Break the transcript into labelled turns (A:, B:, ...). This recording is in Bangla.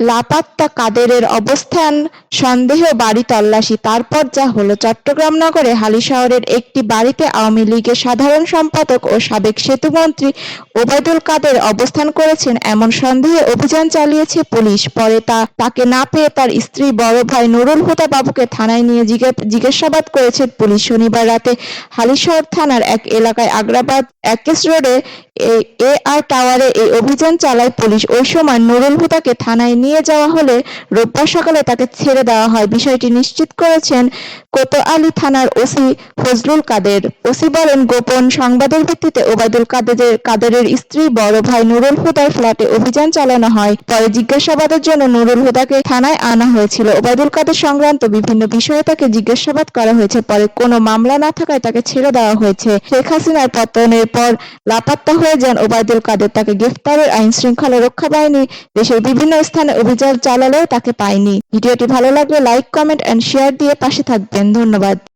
A: লাপাত্তা কাদেরের অবস্থান, সন্দেহে বাড়ি তল্লাশি, তারপর যা হলো চট্টগ্রাম নগরে হালিশহরের একটি বাড়িতে আওয়ামী লীগের সাধারণ সম্পাদক ও সাবেক সেতুমন্ত্রী ওবায়দুল কাদের অবস্থান করেছেন এমন সন্দেহে অভিযান চালিয়েছে পুলিশ। পরে তা, তাকে না পেয়ে তার স্ত্রী বড় ভাই নুরুল হুদা বাবুকে থানায় নিয়ে জিজ্ঞে- জিজ্ঞাসাবাদ করেছে পুলিশ। শনিবার রাতে হালিশহর থানার এক এলাকায় আগ্রাবাদ একেস রোডে এ আর টাওয়ারে এই অভিযান চালায় পুলিশ। ওই সময় নুরুল হুদাকে থানায় নিয়ে যাওয়া হলে রোববার সকালে তাকে ছেড়ে দেওয়া হয়। বিষয়টি নিশ্চিত করেছেন কোতোয়ালি থানার ওসি ফজলুল কাদের। ওসি বলেন, গোপন সংবাদের ভিত্তিতে ওবায়দুল কাদেরের কাদেরের স্ত্রী বড় ভাই নুরুল হুদার ফ্ল্যাটে অভিযান চালানো হয়। পরে জিজ্ঞাসাবাদের জন্য নুরুল হুদাকে থানায় আনা হয়েছিল। ওবায়দুল কাদের সংক্রান্ত বিভিন্ন বিষয়ে তাকে জিজ্ঞাসাবাদ করা হয়েছে। পরে কোনো মামলা না থাকায় তাকে ছেড়ে দেওয়া হয়েছে। শেখ হাসিনার পতনের পর লাপাত্তা হয়ে যান ওবায়দুল কাদের। তাকে গ্রেফতারের আইন শৃঙ্খলা রক্ষা বাহিনী দেশের বিভিন্ন স্থানে অভিযান চালালেও তাকে পায়নি ভিডিওটি ভালো লাগলে লাইক কমেন্ট এন্ড শেয়ার দিয়ে পাশে থাকবেন। ধন্যবাদ।